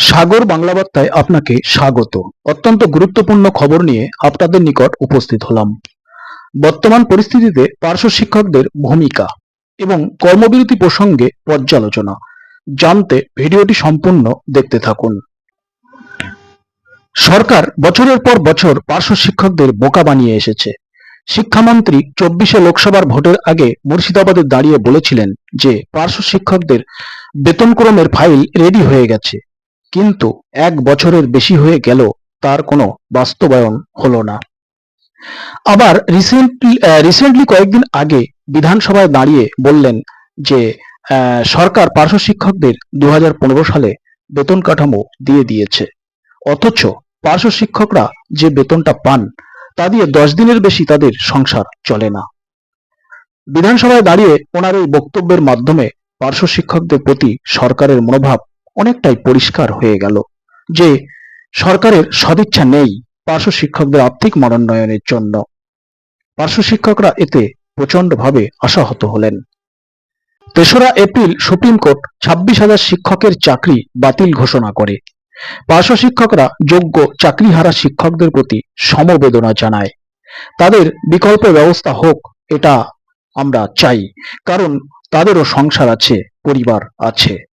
সাগর বাংলা বার্তায় আপনাকে স্বাগত। অত্যন্ত গুরুত্বপূর্ণ খবর নিয়ে আপনাদের নিকট উপস্থিত হলাম। বর্তমান পরিস্থিতিতে পার্শ্ব শিক্ষকদের ভূমিকা এবং কর্মবিরতি প্রসঙ্গে পর্যালোচনা। জানতে ভিডিওটি সম্পূর্ণ দেখতে থাকুন। সরকার বছরের পর বছর পার্শ্ব শিক্ষকদের বোকা বানিয়ে এসেছে। শিক্ষামন্ত্রী চব্বিশে লোকসভার ভোটের আগে মুর্শিদাবাদে দাঁড়িয়ে বলেছিলেন যে, পার্শ্ব শিক্ষকদের বেতনক্রমের ফাইল রেডি হয়ে গেছে। কিন্তু এক বছরের বেশি হয়ে গেল, তার কোনো বাস্তবায়ন হলো না। আবার রিসেন্টলি রিসেন্টলি কয়েকদিন আগে বিধানসভায় দাঁড়িয়ে বললেন যে সরকার পার্শ্ব শিক্ষকদের দু হাজার পনেরো সালে বেতন কাঠামো দিয়ে দিয়েছে। অথচ পার্শ্ব শিক্ষকরা যে বেতনটা পান, তা দিয়ে দশ দিনের বেশি তাদের সংসার চলে না। বিধানসভায় দাঁড়িয়ে ওনার এই বক্তব্যের মাধ্যমে পার্শ্ব শিক্ষকদের প্রতি সরকারের মনোভাব অনেকটাই পরিষ্কার হয়ে গেল যে সরকারের সদিচ্ছা নেই পার্শ্ব শিক্ষকদের আর্থিক মনোন্নয়নের জন্য। পার্শ্ব শিক্ষকরা এতে প্রচন্ডভাবে আশাহত হলেন। তেসরা এপ্রিল সুপ্রিম কোর্ট ছাব্বিশ হাজার শিক্ষকের চাকরি বাতিল ঘোষণা করে। পার্শ্ব শিক্ষকরা যোগ্য চাকরিহারা শিক্ষকদের প্রতি সমবেদনা জানায়। তাদের বিকল্প ব্যবস্থা হোক, এটা আমরা চাই, কারণ তাদেরও সংসার আছে, পরিবার আছে।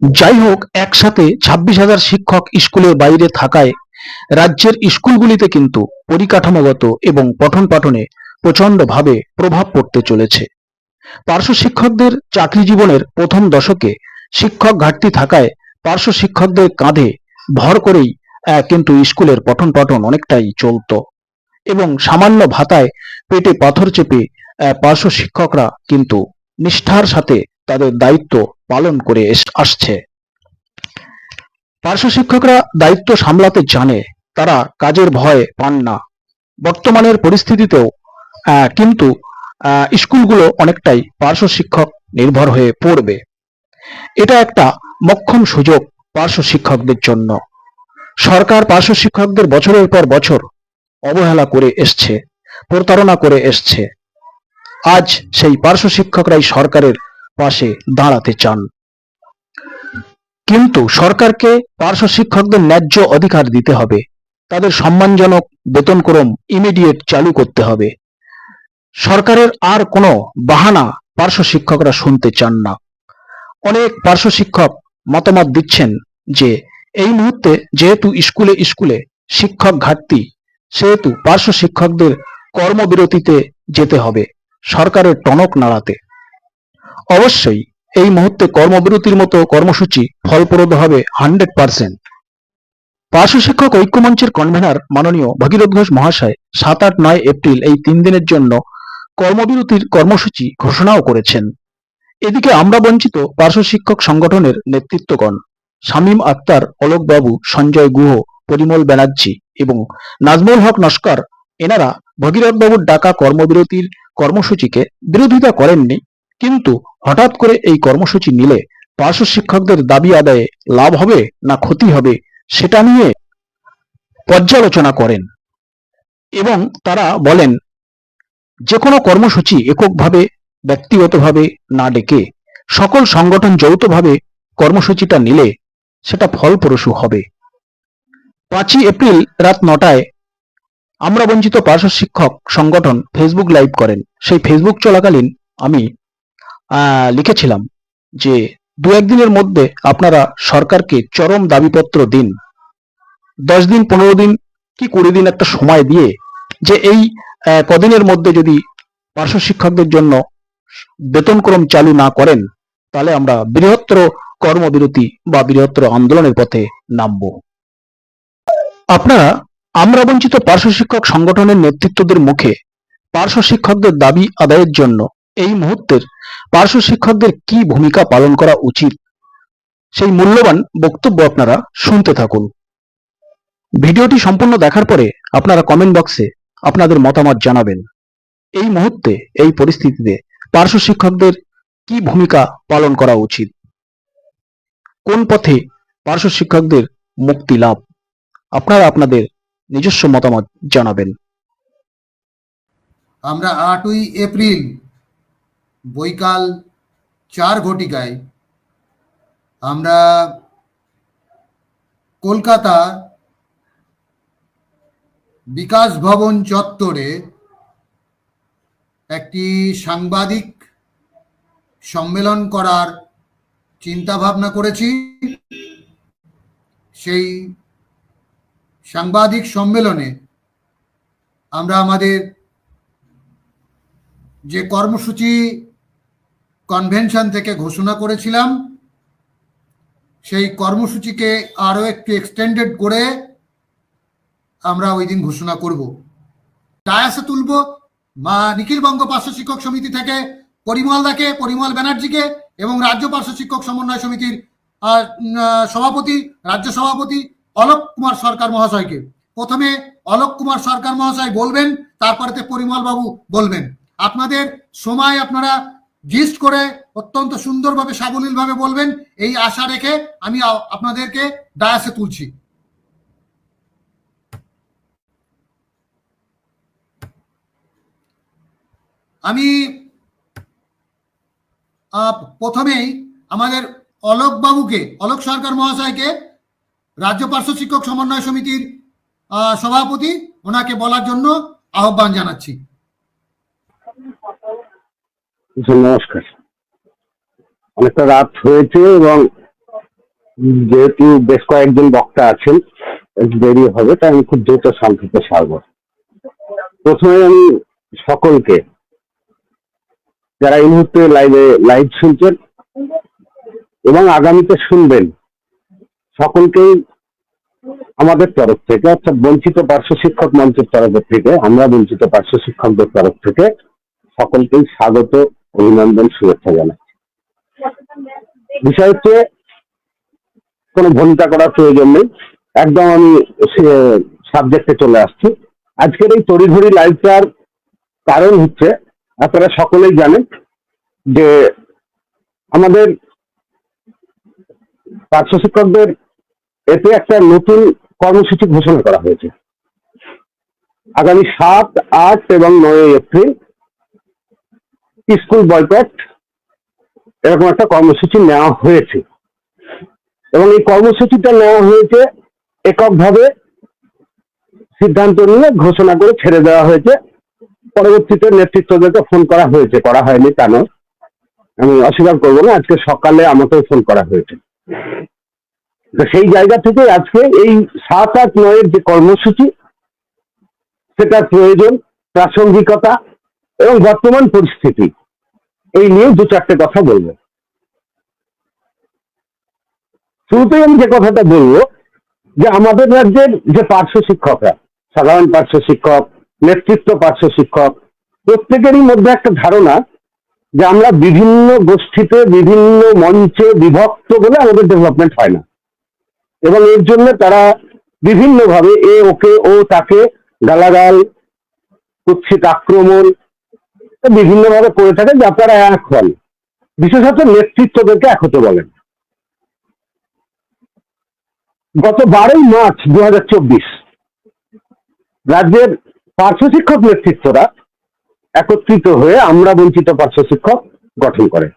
যাই হোক একসাথে ছাব্বিশ হাজার শিক্ষক স্কুলের বাইরে থাকায় রাজ্যের স্কুলগুলিতে কিন্তু পরিকাঠামোগত এবং পঠন পাঠনে প্রচন্ডভাবে প্রভাব পড়তে চলেছে। পার্শ্ব শিক্ষকদের চাকরি জীবনের প্রথম দশকে শিক্ষক ঘাটতি থাকায় পার্শ্ব শিক্ষকদের কাঁধে ভর করেই কিন্তু স্কুলের পঠন পাঠন অনেকটাই চলতো এবং সামান্য ভাতায় পেটে পাথর চেপে পার্শ্ব শিক্ষকরা কিন্তু নিষ্ঠার সাথে তাদের দায়িত্ব পালন করে আসছে। পার্শ্ব শিক্ষকরা দায়িত্ব সামলাতে জানে, তারা কাজের ভয় পান না। বর্তমানের পরিস্থিতিতেও কিন্তু স্কুলগুলো অনেকটাই পার্শ্ব শিক্ষক নির্ভর হয়ে পড়বে। এটা একটা মক্ষম সুযোগ পার্শ্ব শিক্ষকদের জন্য। সরকার পার্শ্ব শিক্ষকদের বছরের পর বছর অবহেলা করে এসছে, প্রতারণা করে এসছে। আজ সেই পার্শ্ব শিক্ষকরাই সরকারের পাশে দাঁড়াতে চান। কিন্তু সরকারকে পার্শ্ব শিক্ষকদের ন্যায্য অধিকার দিতে হবে। তাদের সম্মানজনক বেতনক্রম ইমিডিয়েট চালু করতে হবে। সরকারের আর কোনো বাহানা পার্শ্ব শিক্ষকরা শুনতে চান না। অনেক পার্শ্ব শিক্ষক মতামত দিচ্ছেন যে, এই মুহূর্তে যেহেতু স্কুলে স্কুলে শিক্ষক ঘাটতি, সেহেতু পার্শ্ব শিক্ষকদের কর্মবিরতিতে যেতে হবে, সরকারের টনক নাড়াতে। অবশ্যই এই মুহূর্তে কর্মবিরতির মতো কর্মসূচি ফলপ্রদ হবে হান্ড্রেড পার্সেন্ট। পার্শ্ব শিক্ষক ঐক্যমঞ্চের কনভেনার মাননীয় ভগীরথ ঘোষ মহাশয় সাত আট নয় এপ্রিল এই তিন দিনের জন্য কর্মবিরতির কর্মসূচি ঘোষণাও করেছেন। এদিকে আমরা বঞ্চিত পার্শ্ব শিক্ষক সংগঠনের নেতৃত্বগণ শামীম আক্তার অলোক বাবু সঞ্জয় গুহ, পরিমল ব্যানার্জি এবং নাজমুল হক নস্কর এনারা ভগীরথ বাবুর ডাকা কর্মবিরতির কর্মসূচিকে বিরোধিতা করেননি। কিন্তু হঠাৎ করে এই কর্মসূচি নিলে পার্শ্ব শিক্ষকদের দাবি আদায়ে লাভ হবে না ক্ষতি হবে, সেটা নিয়ে পর্যালোচনা করেন। এবং তারা বলেন যে কোনো কর্মসূচি এককভাবে, ব্যক্তিগতভাবে না ডেকে সকল সংগঠন যৌথভাবে কর্মসূচিটা নিলে সেটা ফলপ্রসূ হবে। পাঁচই এপ্রিল রাত নটায় আমরা বঞ্চিত পার্শ্ব শিক্ষক সংগঠন ফেসবুক লাইভ করেন। সেই ফেসবুক চলাকালীন আমি লিখেছিলাম যে দু একদিনের মধ্যে আপনারা সরকারকে চরম দাবিপত্র দিন। দশ দিন, পনেরো দিন কি কুড়ি দিন একটা সময় দিয়ে যে এই কদিনের মধ্যে যদি পার্শ্ব শিক্ষকদের জন্য বেতনক্রম চালু না করেন, তাহলে আমরা বৃহত্তর কর্মবিরতি বা বৃহত্তর আন্দোলনের পথে নামব। আপনারা আমরা বঞ্চিত পার্শ্ব শিক্ষক সংগঠনের নেতৃত্বদের মুখে পার্শ্ব শিক্ষকদের দাবি আদায়ের জন্য এই মুহূর্তের পার্শ্ব শিক্ষকদের কি ভূমিকা পালন করা উচিত? সেই মূল্যবান বক্তব্য আপনারা শুনতে থাকুন। ভিডিওটি সম্পূর্ণ দেখার পরে আপনারা কমেন্ট বক্সে আপনাদের মতামত জানাবেন। এই মুহূর্তে এই পরিস্থিতিতে পার্শ্ব শিক্ষকদের কি ভূমিকা পালন করা উচিত? কোন পথে পার্শ্ব শিক্ষকদের মুক্তি লাভ? আপনারা আপনাদের নিজস্ব মতামত জানাবেন। আমরা আটই এপ্রিল বৈকাল চার ঘটিকায় আমরা কলকাতা বিকাশ ভবন চত্বরে একটি সাংবাদিক সম্মেলন করার চিন্তা ভাবনা করেছি। সেই সাংবাদিক সম্মেলনে আমরা আমাদের যে কর্মসূচি কনভেনশন থেকে ঘোষণা করেছিলাম। সেই কর্মসূচিকে আরও একটু এক্সটেন্ডেড করে আমরা ওই দিন ঘোষণা করব। ডায়াসে তুলব মা নিখিল বঙ্গ পার্শ্ব শিক্ষক সমিতি থেকে, পরিমল দাকে, পরিমল ব্যানার্জিকে এবং রাজ্য পার্শ্ব শিক্ষক সমন্বয় সমিতির সভাপতি, রাজ্য সভাপতি অলোক কুমার সরকার মহাশয়কে। প্রথমে অলোক কুমার সরকার মহাশয় বলবেন, তারপরেতে পরিমল বাবু বলবেন। আপনাদের সময় আপনারা জিস্ট করে অত্যন্ত সুন্দরভাবে, সাবলীলভাবে বলবেন, এই আশা রেখে আমি আপনাদেরকে ডায়াসে তুলছি। আমি প্রথমেই আমাদের অলোক বাবুকে, অলোক সরকার মহাশয়কে রাজ্য পার্শ্ব শিক্ষক সমন্বয় সমিতির সভাপতি, ওনাকে বলার জন্য আহ্বান জানাচ্ছি। নমস্কার। অনেকটা রাত হয়েছে এবং যেহেতু বেশ কয়েকজন বক্তা আছেন দেরি হবে, তাই আমি খুব দ্রুত সংক্ষেপে সারব। প্রথমে আমি সকলকে, যারা এই মুহূর্তে লাইভে লাইভ শুনছেন এবং আগামীতে শুনবেন, সকলকেই আমাদের তরফ থেকে, অর্থাৎ বঞ্চিত পার্শ্ব শিক্ষক মঞ্চের তরফ থেকে, আমরা বঞ্চিত পার্শ্ব শিক্ষকদের তরফ থেকে সকলকেই স্বাগত অভিনন্দন, শুভেচ্ছা জানাচ্ছি। বিষয় হচ্ছে, কোনো ভূমিকা করার প্রয়োজন নেই। একদম আমি সে সাবজেক্টে চলে আসছি। আজকের এই তড়িঘড়ি লাইভটার কারণ হচ্ছে, আপনারা সকলেই জানেন যে আমাদের পার্শ্ব শিক্ষকদের এতে একটা নতুন কর্মসূচি ঘোষণা করা হয়েছে। আগামী সাত, আট এবং নয় এপ্রিল স্কুল বয়কট এরকম একটা কর্মসূচি নেওয়া হয়েছে। এবং এই কর্মসূচিটা নেওয়া হয়েছে এককভাবে সিদ্ধান্ত নিয়ে ঘোষণা করে ছেড়ে দেওয়া হয়েছে। পরবর্তীতে নেতৃত্বদেরকে ফোন করা হয়েছে। করা হয়নি তা নয় আমি অস্বীকার করব না, আজকে সকালে আমাকেও ফোন করা হয়েছে। তো সেই জায়গা থেকে আজকে এই সাত আট নয়ের যে কর্মসূচি, সেটার প্রয়োজন, প্রাসঙ্গিকতা এবং বর্তমান পরিস্থিতি, এই নিয়ে দু চারটে কথা বলব। শুরুতেই আমি যে কথাটা বলব, যে আমাদের রাজ্যের যে পার্শ্ব শিক্ষকরা, সাধারণ পার্শ্ব শিক্ষক, নেতৃত্ব পার্শ্ব শিক্ষক, প্রত্যেকেরই মধ্যে একটা ধারণা যে আমরা বিভিন্ন গোষ্ঠীতে, বিভিন্ন মঞ্চে বিভক্ত বলে আমাদের ডেভেলপমেন্ট হয় না। এবং এর জন্য তারা বিভিন্নভাবে এ ওকে ও তাকে গালাগাল, কুৎসিত আক্রমণ বিভিন্নভাবে করে থাকে যে আপনারা এক হন। বিশেষত নেতৃত্বদেরকে এক হতে বলেন। গত বারোই মার্চ দু রাজ্যের পার্শ্ব শিক্ষক নেতৃত্বরা একত্রিত হয়ে আমরা বঞ্চিত পার্শ্ব শিক্ষক গঠন করে।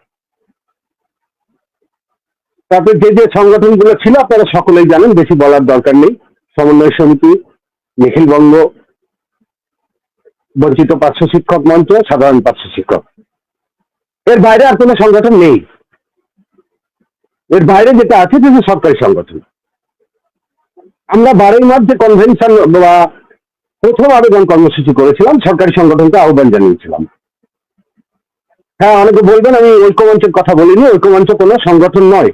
তাতে যে যে সংগঠনগুলো ছিল, আপনারা সকলেই জানেন, বেশি বলার দরকার নেই। সমন্বয় সমিতি নিখিলবঙ্গ বঞ্চিত পার্শ্ব শিক্ষক মঞ্চ, সাধারণ পার্শ্ব শিক্ষক। এর বাইরে আর কোনো সংগঠন নেই। এর বাইরে যেটা আছে, সেটা সরকারি সংগঠন। আমরা বারোই মার্চ যে কনভেনশন বা প্রথম আবেদন কর্মসূচি করেছিলাম, সরকারি সংগঠনকে আহ্বান জানিয়েছিলাম। হ্যাঁ অনেকে বলবেন, আমি ঐক্যমঞ্চের কথা বলিনি, ঐক্যমঞ্চ কোনো সংগঠন নয়।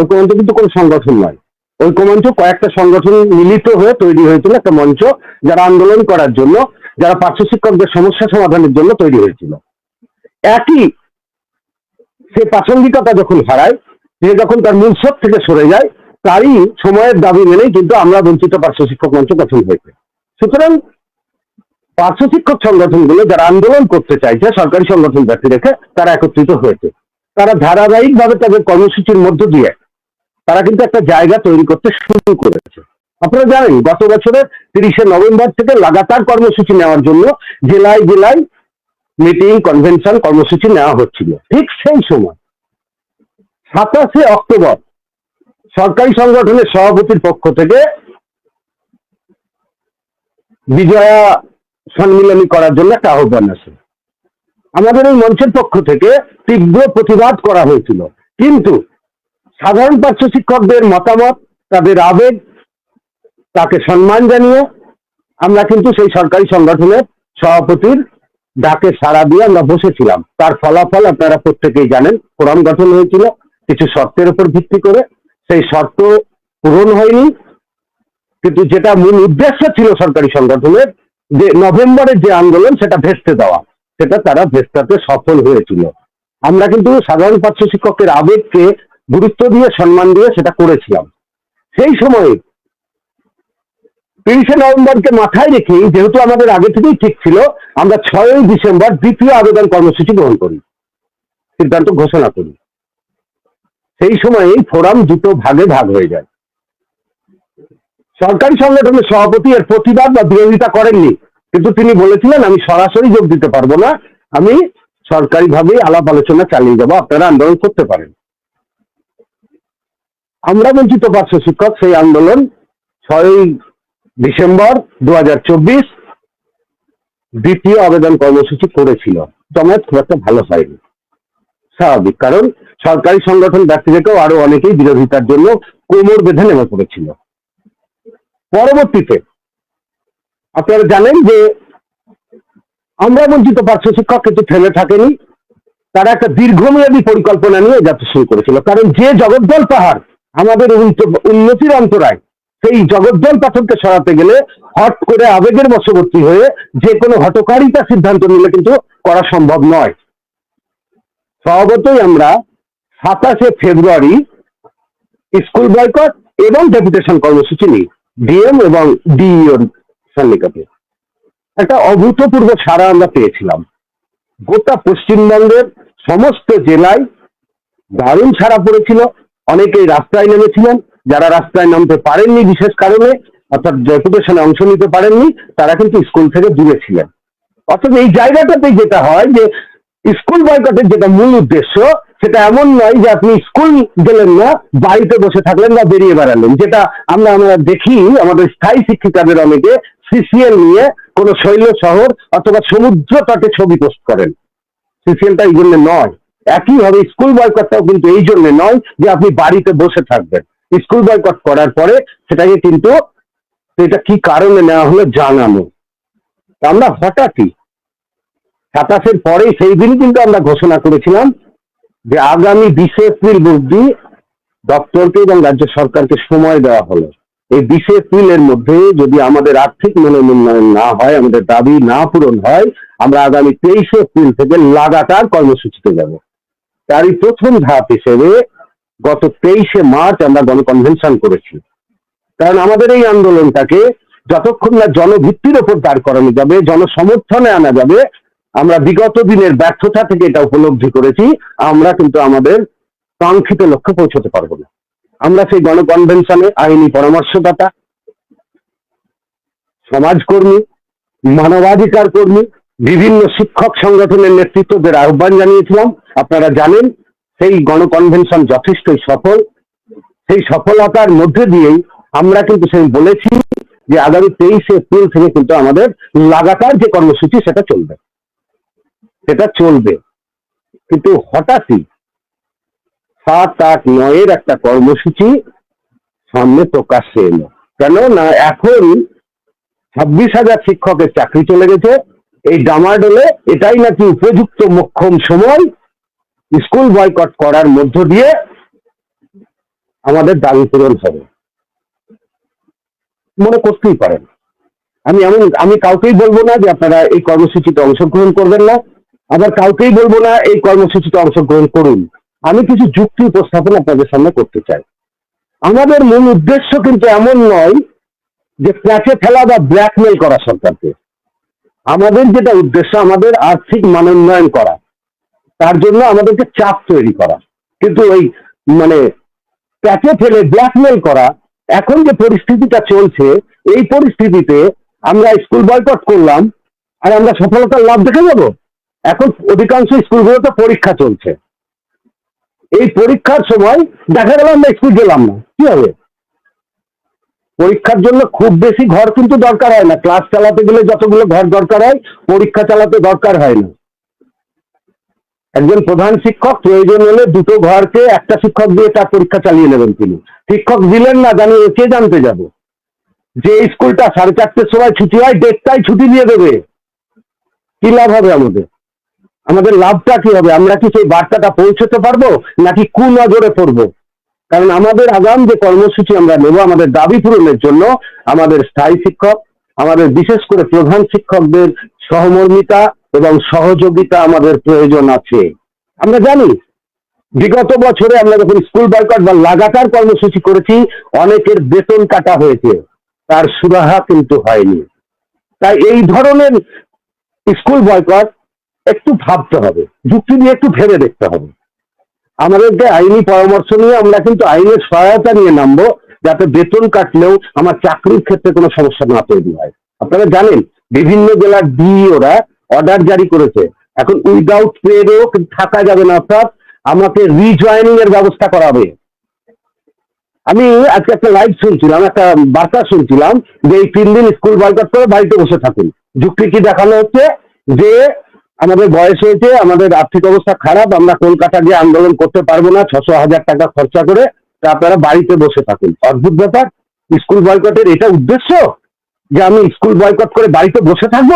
ঐক্যমঞ্চ কিন্তু কোনো সংগঠন নয়। ঐক্যমঞ্চ কয়েকটা সংগঠন মিলিত হয়ে তৈরি হয়েছিল, একটা মঞ্চ, যারা আন্দোলন করার জন্য যারা পার্শ্ব শিক্ষকদের সমস্যা সমাধানের জন্য তৈরি হয়েছিল। একই সে প্রাসঙ্গিকতা যখন হারায়, সে যখন তার মূল থেকে সরে যায়, তারই সময়ের দাবি মেনেই কিন্তু আমরা বঞ্চিত পার্শ্ব শিক্ষক মঞ্চ গঠন হয়েছে। সুতরাং পার্শ্ব শিক্ষক সংগঠনগুলো যারা আন্দোলন করতে চাইছে, সরকারি সংগঠন ব্যক্তি রেখে তারা একত্রিত হয়েছে। তারা ধারাবাহিকভাবে তাদের কর্মসূচির মধ্য দিয়ে তারা কিন্তু একটা জায়গা তৈরি করতে শুরু করেছে। আপনারা জানেন, গত বছরের তিরিশে নভেম্বর থেকে লাগাতার কর্মসূচি নেওয়ার জন্য জেলায় জেলায় মিটিং কনভেনশন কর্মসূচি নেওয়া হচ্ছিল। ঠিক সেই সময়, সাতাশে অক্টোবর, সরকারি সংগঠনের সভাপতির পক্ষ থেকে বিজয়া সম্মিলনী করার জন্য একটা আহ্বান আছে। আমাদের এই মঞ্চের পক্ষ থেকে তীব্র প্রতিবাদ করা হয়েছিল। কিন্তু সাধারণ পার্শ্ব শিক্ষকদের মতামত, তাদের আবেগ তাকে সম্মান জানিয়ে আমরা কিন্তু সেই সরকারি সংগঠনের সভাপতির ডাকে সাড়া দিয়ে আমরা বসেছিলাম। তার ফলাফল আপনারা প্রত্যেকেই জানেন ফোরাম গঠন হয়েছিল, কিছু শর্তের উপর ভিত্তি করে। সেই শর্ত পূরণ হয়নি, কিন্তু যেটা মূল উদ্দেশ্য ছিল সরকারি সংগঠনের, যে নভেম্বরের যে আন্দোলন, সেটা ভেস্তে দেওয়া, সেটা তারা ভেস্তাতে সফল হয়েছিল। আমরা কিন্তু সাধারণ পার্শ্ব শিক্ষকের আবেগকে গুরুত্ব দিয়ে, সম্মান দিয়ে সেটা করেছিলাম। সেই সময়ে তিরিশে নভেম্বরকে মাথায় রেখে যেহেতু আমাদের আগে থেকেই ঠিক ছিল, আমরা ছয়ই ডিসেম্বর দ্বিতীয় আবেদন কর্মসূচি গ্রহণ করি, সিদ্ধান্ত ঘোষণা করি। সেই সময়ে ফোরাম দুটো ভাগে ভাগ হয়ে যায়। সরকারি সংগঠনের সভাপতি এর প্রতিবাদ বা বিরোধিতা করেননি, কিন্তু তিনি বলেছিলেন, আমি সরাসরি যোগ দিতে পারব না, আমি সরকারিভাবেই আলাপ আলোচনা চালিয়ে যাব, আপনারা আন্দোলন করতে পারেন। আমরা বঞ্চিত পার্শ্ব শিক্ষক, সেই আন্দোলন ছয়ই ডিসেম্বর দু হাজার চব্বিশ দ্বিতীয় আবেদন কর্মসূচি করেছিল। জমায়েত খুব একটা ভালো হয়নি স্বাভাবিক। কারণ সরকারি সংগঠন ব্যক্তি থেকেও আরও অনেকেই বিরোধিতার জন্য কোমর বেঁধে নেমে পড়েছিল। পরবর্তীতে আপনারা জানেন যে আমরা বঞ্চিত পার্শ্ব শিক্ষক কিন্তু থেমে থাকেনি। তারা একটা দীর্ঘমেয়াদী পরিকল্পনা নিয়ে যাত্রা শুরু করেছিল। কারণ যে জগদ্দল পাহাড় আমাদের উন্নত- উন্নতির অন্তরায় সেই জগদ্দল পাঠককে সরাতে গেলে হট করে আবেগের বশবর্তী হয়ে যে কোনো হটকারিতা সিদ্ধান্ত নিলে কিন্তু করা সম্ভব নয়। স্বভাবতই আমরা সাতাশে ফেব্রুয়ারি স্কুল বয়কট এবং ডেপুটেশন কর্মসূচি নিই, ডিএম এবং ডিইও সন্নিকটে। একটা অভূতপূর্ব সাড়া আমরা পেয়েছিলাম। গোটা পশ্চিমবঙ্গের সমস্ত জেলায় দারুণ সাড়া পড়েছিল, অনেকেই রাস্তায় নেমেছিলেন যারা রাস্তায় নামতে পারেননি বিশেষ কারণে, অর্থাৎ ডেপুটেশনে অংশ নিতে পারেননি, তারা কিন্তু স্কুল থেকে দূরে ছিলেন। অর্থাৎ এই জায়গাটাতে যেটা হয় যে, স্কুল বয়কটের যেটা মূল উদ্দেশ্য, সেটা এমন নয় যে আপনি স্কুল গেলেন না, বাড়িতে বসে থাকলেন বা বেরিয়ে বেড়ালেন। যেটা আমরা আমরা দেখি, আমাদের স্থায়ী শিক্ষিকাদের অনেকে সিসিএল নিয়ে কোনো শৈল শহর অথবা সমুদ্র তটে ছবি পোস্ট করেন। সিসিএলটা এই জন্য নয়। একইভাবে স্কুল বয়কটটাও কিন্তু এই জন্য নয় যে আপনি বাড়িতে বসে থাকবেন। স্কুল বয়কট করার পরে সেটাকে কিন্তু এটা কি কারণে নেওয়া হলো জানানো। আমরা হঠাৎই সাতাশের পরে সেই দিন কিন্তু আমরা ঘোষণা করেছিলাম যে আগামী বিশে এপ্রিল অব্দি দপ্তরকে এবং রাজ্য সরকারকে সময় দেওয়া হলো। এই বিশে এপ্রিলের মধ্যে যদি আমাদের আর্থিক মনোনয়ন না হয়, আমাদের দাবি না পূরণ হয়, আমরা আগামী তেইশে এপ্রিল থেকে লাগাতার কর্মসূচিতে যাব। তারই প্রথম ধাপ হিসেবে গত তেইশে মার্চ আমরা গণকনভেনশন করেছি। কারণ আমাদের এই আন্দোলনটাকে যতক্ষণ না জনভিত্তির ওপর দাঁড় করানো যাবে, জনসমর্থনে আনা যাবে, আমরা বিগত দিনের ব্যর্থতা থেকে এটা উপলব্ধি করেছি, আমরা কিন্তু আমাদের কাঙ্ক্ষিত লক্ষ্যে পৌঁছতে পারব না। আমরা সেই গণকনভেনশনে আইনি পরামর্শদাতা, সমাজকর্মী মানবাধিকার কর্মী বিভিন্ন শিক্ষক সংগঠনের নেতৃত্বদের আহ্বান জানিয়েছিলাম। আপনারা জানেন সেই গণকনভেনশন যথেষ্টই সফল। সেই সফলতার মধ্যে দিয়েই আমরা কিন্তু সেই বলেছি যে আগামী তেইশে এপ্রিল থেকে কিন্তু আমাদের লাগাতার যে কর্মসূচি, সেটা চলবে। সেটা চলবে। কিন্তু হঠাৎই সাত আট নয়ের একটা কর্মসূচি সামনে প্রকাশ্যে এলো। কেন না এখন ছাব্বিশ হাজার শিক্ষকের চাকরি চলে গেছে। এই ডামাডোলে এটাই নাকি উপযুক্ত মোক্ষম সময় স্কুল বয়কট করার মধ্য দিয়ে আমাদের দাবি পূরণ হবে। মনে করতেই পারেন। আমি এমন, আমি কাউকেই বলব না যে আপনারা এই কর্মসূচিতে অংশগ্রহণ করবেন না। আবার কাউকেই বলব না এই কর্মসূচিতে অংশগ্রহণ করুন। আমি কিছু যুক্তি উপস্থাপন আপনাদের সামনে করতে চাই। আমাদের মূল উদ্দেশ্য কিন্তু এমন নয় যে প্যাচে ফেলা বা ব্ল্যাকমেল করা সরকারকে আমাদের যেটা উদ্দেশ্য, আমাদের আর্থিক মানোন্নয়ন করা। তার জন্য আমাদেরকে চাপ তৈরি করা। কিন্তু ওই মানে প্যাচে ফেলে ব্ল্যাকমেল করা, এখন যে পরিস্থিতিটা চলছে, এই পরিস্থিতিতে আমরা স্কুল বয়কট করলাম, আর আমরা সফলতার লাভ দেখে যাব এখন অধিকাংশ স্কুলগুলোতে পরীক্ষা চলছে। এই পরীক্ষার সময় দেখা গেল আমরা স্কুল গেলাম না। কি হবে? পরীক্ষার জন্য খুব বেশি ঘর কিন্তু দরকার হয় না। ক্লাস চালাতে গেলে যতগুলো ঘর দরকার হয়, পরীক্ষা চালাতে দরকার হয় না। একজন প্রধান শিক্ষক, প্রয়োজন হলে দুটো ঘরকে একটা শিক্ষক দিয়ে তার পরীক্ষা চালিয়ে নেবেন তিনি। শিক্ষক দিলেন না, জানি কে জানতে যাব। যে স্কুলটা সাড়ে চারটের সময় ছুটি হয়, দেড়টায় ছুটি দিয়ে দেবে। কি লাভ হবে আমাদের? আমাদের লাভটা কি হবে? আমরা কি সেই বার্তাটা পৌঁছতে পারব, নাকি কু নজরে পড়ব? কারণ আমাদের আগাম যে কর্মসূচি আমরা নেব, আমাদের দাবি পূরণের জন্য আমাদের স্থায়ী শিক্ষক, আমাদের বিশেষ করে প্রধান শিক্ষকদের সহমর্মিতা এবং সহযোগিতা আমাদের প্রয়োজন আছে। আমরা জানি, বিগত বছরে আমরা যখন স্কুল বয়কট বা লাগাতার কর্মসূচি করেছি, অনেকের বেতন কাটা হয়েছে। তার সুরাহা কিন্তু হয়নি। তাই এই ধরনের স্কুল বয়কট একটু ভাবতে হবে, যুক্তি দিয়ে একটু ভেবে দেখতে হবে। আমাদেরকে আইনি পরামর্শ নিয়ে আমরা কিন্তু আইনের সহায়তা নিয়ে নামবো, যাতে বেতন কাটলেও আমার চাকরির ক্ষেত্রে কোনো সমস্যা না তৈরি হয়। আপনারা জানেন, বিভিন্ন জেলার ডিইওরা অর্ডার জারি করেছে। এখন উইদাউট পেডেও থাকা যাবে না, অর্থাৎ আমাকে রিজয়নিং এর ব্যবস্থা করাবে। আমি আজকে একটা লাইভ শুনছিলাম, একটা বার্তা শুনছিলাম যে এই তিন দিন স্কুল বয়কট করে বাড়িতে বসে থাকুন। যুক্তি কি দেখানো হচ্ছে? যে আমাদের বয়স হয়েছে, আমাদের আর্থিক অবস্থা খারাপ, আমরা কলকাতা গিয়ে আন্দোলন করতে পারব না, ছশো হাজার টাকা খরচা করে তা আপনারা বাড়িতে বসে থাকুন। অদ্ভুত ব্যাপার স্কুল বয়কটের এটা উদ্দেশ্য? যে আমি স্কুল বয়কট করে বাড়িতে বসে থাকব?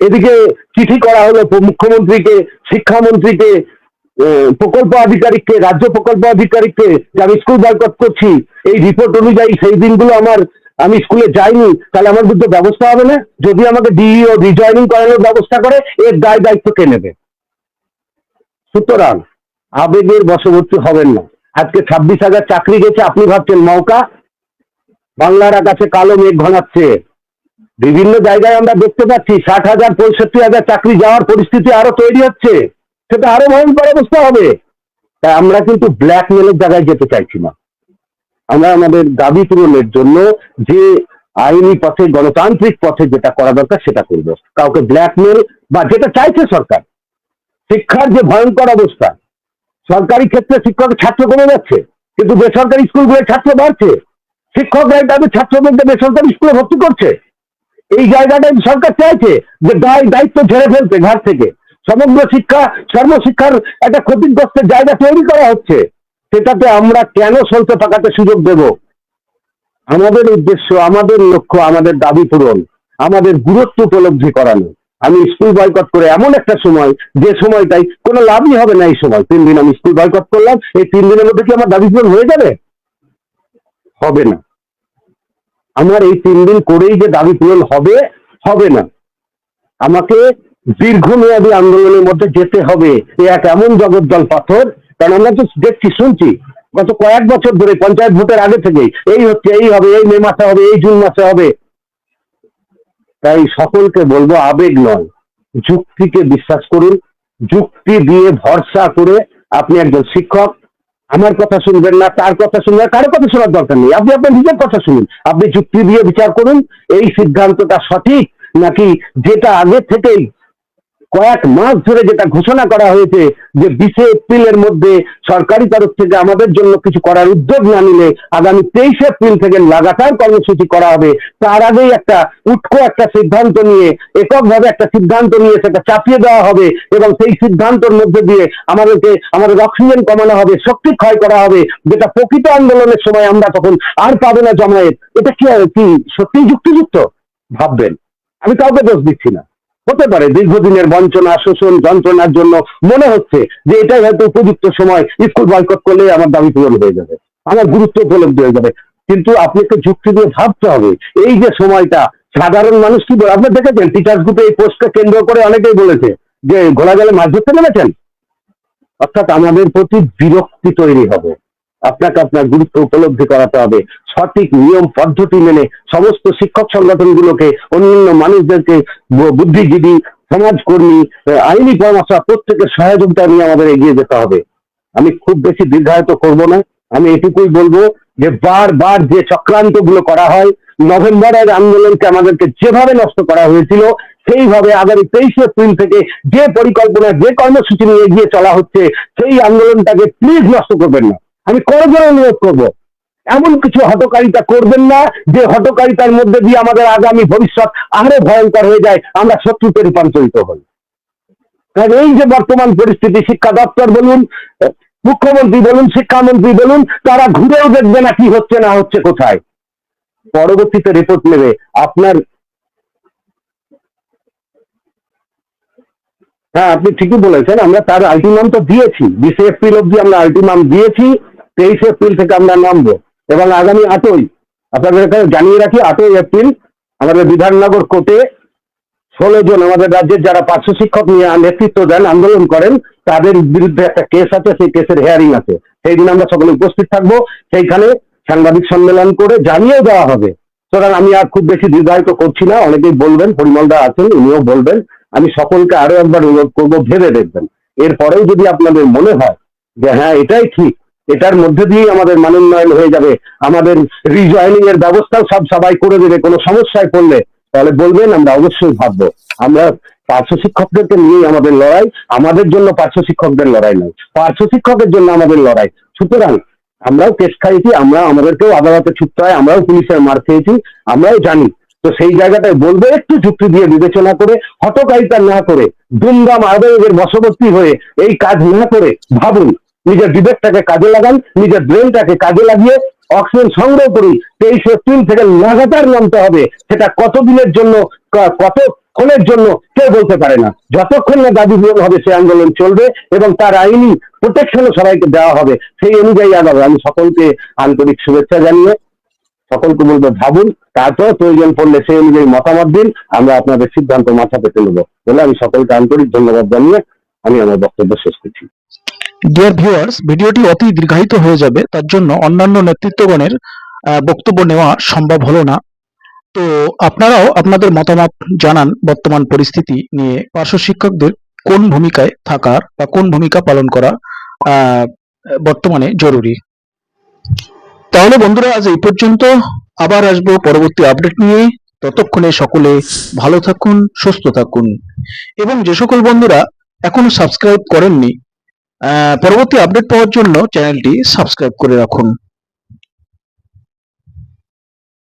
এদিকে চিঠি করা হলো মুখ্যমন্ত্রীকে, শিক্ষামন্ত্রীকে প্রকল্প আধিকারিককে, রাজ্য প্রকল্প আধিকারিককে যে আমি স্কুল বয়কট করছি, এই রিপোর্ট অনুযায়ী সেই দিনগুলো আমার, আমি স্কুলে যাইনি, তাহলে আমার বিরুদ্ধে ব্যবস্থা হবে না? যদি আমাকে ডিইও রিজয়নিং করানোর ব্যবস্থা করে, এর দায় দায়িত্ব কে নেবে? সুতরাং আবেগের বশবর্তী হবেন না। আজকে ছাব্বিশ হাজার চাকরি গেছে, আপনি ভাবছেন মৌকা বাংলার আকাশে কালো মেঘ ঘনাচ্ছে। বিভিন্ন জায়গায় আমরা দেখতে পাচ্ছি ষাট হাজার, পঁয়ষট্টি হাজার চাকরি যাওয়ার পরিস্থিতি আরও তৈরি হচ্ছে। সেটা আরও ভয়ঙ্কর অবস্থা হবে। তাই আমরা কিন্তু ব্ল্যাকমেলের জায়গায় যেতে চাইছি না। আমরা আমাদের দাবি পূরণের জন্য যে আইনি পথে, গণতান্ত্রিক পথে যেটা করা দরকার সেটা করব। কাউকে ব্ল্যাকমেল বা যেটা চাইছে সরকার, শিক্ষার যে ভয়ঙ্কর অবস্থা, সরকারি ক্ষেত্রে শিক্ষক ছাত্র কমে যাচ্ছে, কিন্তু বেসরকারি স্কুলগুলোর ছাত্র বাড়ছে। শিক্ষকরা তাদের ছাত্রদেরকে বেসরকারি স্কুলে ভর্তি করছে এই জায়গাটাই সরকার চাইছে যে দায়, দায়িত্ব ঝেড়ে ফেলতে ঘর থেকে। সমগ্র শিক্ষা, সর্বশিক্ষার একটা ক্ষতিগ্রস্তের জায়গা তৈরি করা হচ্ছে। সেটাতে আমরা কেন সলতে পাকাতে সুযোগ দেব? আমাদের উদ্দেশ্য, আমাদের লক্ষ্য, আমাদের দাবি পূরণ, আমাদের গুরুত্ব উপলব্ধি করানো। আমি স্কুল বয়কট করে এমন একটা সময়, যে সময়টাই কোনো লাভই হবে না এই সময়। তিন দিন আমি স্কুল বয়কট করলাম, এই তিন দিনের মধ্যে কি আমার দাবি পূরণ হয়ে যাবে? হবে না। আমার এই তিন দিন করেই যে দাবি পূরণ হবে হবে না। আমাকে দীর্ঘমেয়াদী আন্দোলনের মধ্যে যেতে হবে। এ এক এমন জগদ্দল পাথর, কারণ আমরা তো দেখছি, শুনছি। গত কয়েক বছর ধরে পঞ্চায়েত ভোটের আগে থেকেই এই হচ্ছে, এই হবে, এই মে মাসে হবে, এই জুন মাসে হবে। তাই সকলকে বলব, আবেগ নয়। যুক্তিকে বিশ্বাস করুন, যুক্তি দিয়ে ভরসা করে আপনি একজন শিক্ষক আমার কথা শুনবেন না, তার কথা শুনবেন কারও কথা শোনার দরকার নেই। আপনি আপনার নিজের কথা শুনুন। আপনি যুক্তি দিয়ে বিচার করুন, এই সিদ্ধান্তটা সঠিক নাকি যেটা আগে থেকেই কয়েক মাস ধরে যেটা ঘোষণা করা হয়েছে যে বিশে এপ্রিলের মধ্যে সরকারি তরফ থেকে আমাদের জন্য কিছু করার উদ্যোগ না নিলে আগামী তেইশে এপ্রিল থেকে লাগাতার কর্মসূচি করা হবে। তার আগেই একটা উৎকো একটা সিদ্ধান্ত নিয়ে, এককভাবে একটা সিদ্ধান্ত নিয়ে সেটা চাপিয়ে দেওয়া হবে এবং সেই সিদ্ধান্তের মধ্যে দিয়ে আমাদেরকে, আমাদের অক্সিজেন কমানো হবে, শক্তি ক্ষয় করা হবে, যেটা প্রকৃত আন্দোলনের সময় আমরা তখন আর পাবো না জমায়েত। এটা কি কি সত্যিই যুক্তিযুক্ত? ভাববেন। আমি কাউকে দোষ দিচ্ছি না। হতে পারে দীর্ঘদিনের বঞ্চনা, শোষণ, যন্ত্রণার জন্য। মনে হচ্ছে যে এটাই হয়তো উপযুক্ত সময় স্কুল বয়কট করলে আমার দাবি পূরণ হয়ে যাবে, আমার গুরুত্ব উপলব্ধি হয়ে যাবে। কিন্তু আপনি আপনাকে যুক্তি দিয়ে ভাবতে হবে, এই যে সময়টা, সাধারণ মানুষ কি বলে? আপনি দেখেছেন টিচার্স গ্রুপে এই পোস্টকে কেন্দ্র করে অনেকেই বলেছে যে ঘোড়া জলে মাছ ধরতে নেমেছেন? অর্থাৎ আমাদের প্রতি বিরক্তি তৈরি হবে। আপনাকে আপনার গুরুত্ব উপলব্ধি করাতে হবে। সঠিক নিয়ম, পদ্ধতি মেনে সমস্ত শিক্ষক সংগঠনগুলোকে, অন্যান্য মানুষদেরকে বুদ্ধিজীবী, সমাজকর্মী আইনি পরামর্শ, প্রত্যেকের সহযোগিতা নিয়ে আমাদের এগিয়ে যেতে হবে। আমি খুব বেশি দীর্ঘায়িত করব না। আমি এটুকুই বলব যে বারবার যে চক্রান্তগুলো করা হয়, নভেম্বরের আন্দোলনকে আমাদেরকে যেভাবে নষ্ট করা হয়েছিল, সেইভাবে আগামী তেইশে এপ্রিল থেকে যে পরিকল্পনা, যে কর্মসূচি নিয়ে এগিয়ে চলা হচ্ছে, সেই আন্দোলনটাকে প্লিজ নষ্ট করবেন না। আমি করজোর অনুরোধ করব। এমন কিছু হটকারিতা করবেন না, যে হটকারিতার মধ্যে দিয়ে আমাদের আগামী ভবিষ্যৎ আরও ভয়ঙ্কর হয়ে যায়, আমরা শত্রুতে রূপান্তরিত হই। কারণ এই যে বর্তমান পরিস্থিতি, শিক্ষা দপ্তর বলুন, মুখ্যমন্ত্রী বলুন, শিক্ষামন্ত্রী বলুন, তারা ঘুরেও দেখবে না কি হচ্ছে, না হচ্ছে কোথায়। পরবর্তীতে রিপোর্ট নেবে। আপনার হ্যাঁ আপনি ঠিকই বলেছেন, আমরা তার আলটিমাম তো দিয়েছি। এপ্রিল অব্দি আমরা আলটিমাম দিয়েছি। তেইশে এপ্রিল থেকে আমরা নামবো। এবং আগামী আটই, আপনাদের এখানে জানিয়ে রাখি, আটই এপ্রিল আমাদের বিধাননগর কোর্টে ষোলো জন আমাদের রাজ্যের যারা পার্শ্ব শিক্ষক নিয়ে নেতৃত্ব দেন, আন্দোলন করেন, তাদের বিরুদ্ধে একটা কেস আছে, সেই কেসের হেয়ারিং আছে। সেই দিন আমরা সকলে উপস্থিত থাকব। সেইখানে সাংবাদিক সম্মেলন করে জানিয়েও দেওয়া হবে। সুতরাং আমি আর খুব বেশি দীর্ঘায়িত করছি না, অনেকেই বলবেন, পরিমলদা আছেন, উনিও বলবেন। আমি সকলকে আরও একবার অনুরোধ করব, ভেবে দেখবেন। এরপরেও যদি আপনাদের মনে হয় যে হ্যাঁ এটাই ঠিক এটার মধ্যে দিয়েই আমাদের মানোন্নয়ন হয়ে যাবে। আমাদের রিজয়নিং এর ব্যবস্থাও সব সবাই করে দেবে, কোনো সমস্যায় পড়লে। তাহলে বলবেন, আমরা অবশ্যই ভাববো। আমরা পার্শ্ব শিক্ষকদেরকে নিয়েই আমাদের লড়াই, আমাদের জন্য পার্শ্ব শিক্ষকদের লড়াই নয়, পার্শ্ব শিক্ষকের জন্য আমাদের লড়াই। সুতরাং আমরাও কেস খাইছি আমরা আমাদেরকেও আদালতে ছুটতে হয়, আমরাও পুলিশের মার খেয়েছি, আমরাও জানি। তো সেই জায়গাটায় বলব, একটু যুক্তি দিয়ে বিবেচনা করে হটকারিতা না করে, দুমদাম আদায়ের বশবর্তী হয়ে এই কাজ না করে ভাবুন। নিজের বিবেকটাকে কাজে লাগান, নিজের ব্রেনটাকে কাজে লাগিয়ে অক্সিজেন সংগ্রহ করি তেইশ এপ্রিল থেকে লাগাতার নামতে হবে। সেটা কতদিনের জন্য কতক্ষণের জন্য কেউ বলতে পারে না। যতক্ষণ না দাবি পূরণ হবে সেই আন্দোলন চলবে এবং তার আইনি প্রোটেকশনও সবাইকে দেওয়া হবে। সেই অনুযায়ী আগাবে আমি সকলকে আন্তরিক শুভেচ্ছা জানিয়ে সকলকে বলব, ভাবুন তারপর প্রয়োজন পড়লে সেই অনুযায়ী মতামত দিন। আমরা আপনাদের সিদ্ধান্ত মাথা পেতে নেব। বলে আমি সকলকে আন্তরিক ধন্যবাদ জানিয়ে আমি আমার বক্তব্য শেষ করছি। ডিয়ার ভিউয়ার্স ভিডিওটি অতি দীর্ঘায়িত হয়ে যাবে, তার জন্য অন্যান্য নেতৃত্বগণের বক্তব্য নেওয়া সম্ভব হলো না। তো আপনারাও আপনাদের মতামত জানান বর্তমান পরিস্থিতি নিয়ে। পার্শ্ব শিক্ষকদের কোন ভূমিকায় থাকার বা কোন ভূমিকা পালন করা বর্তমানে জরুরি? তাহলে বন্ধুরা, আজ এই পর্যন্ত। আবার আসব পরবর্তী আপডেট নিয়ে। ততক্ষণে সকলে ভালো থাকুন, সুস্থ থাকুন। এবং যে সকল বন্ধুরা এখনও সাবস্ক্রাইব করেননি পরবর্তী আপডেট পাওয়ার জন্য চ্যানেলটি সাবস্ক্রাইব করে রাখুন।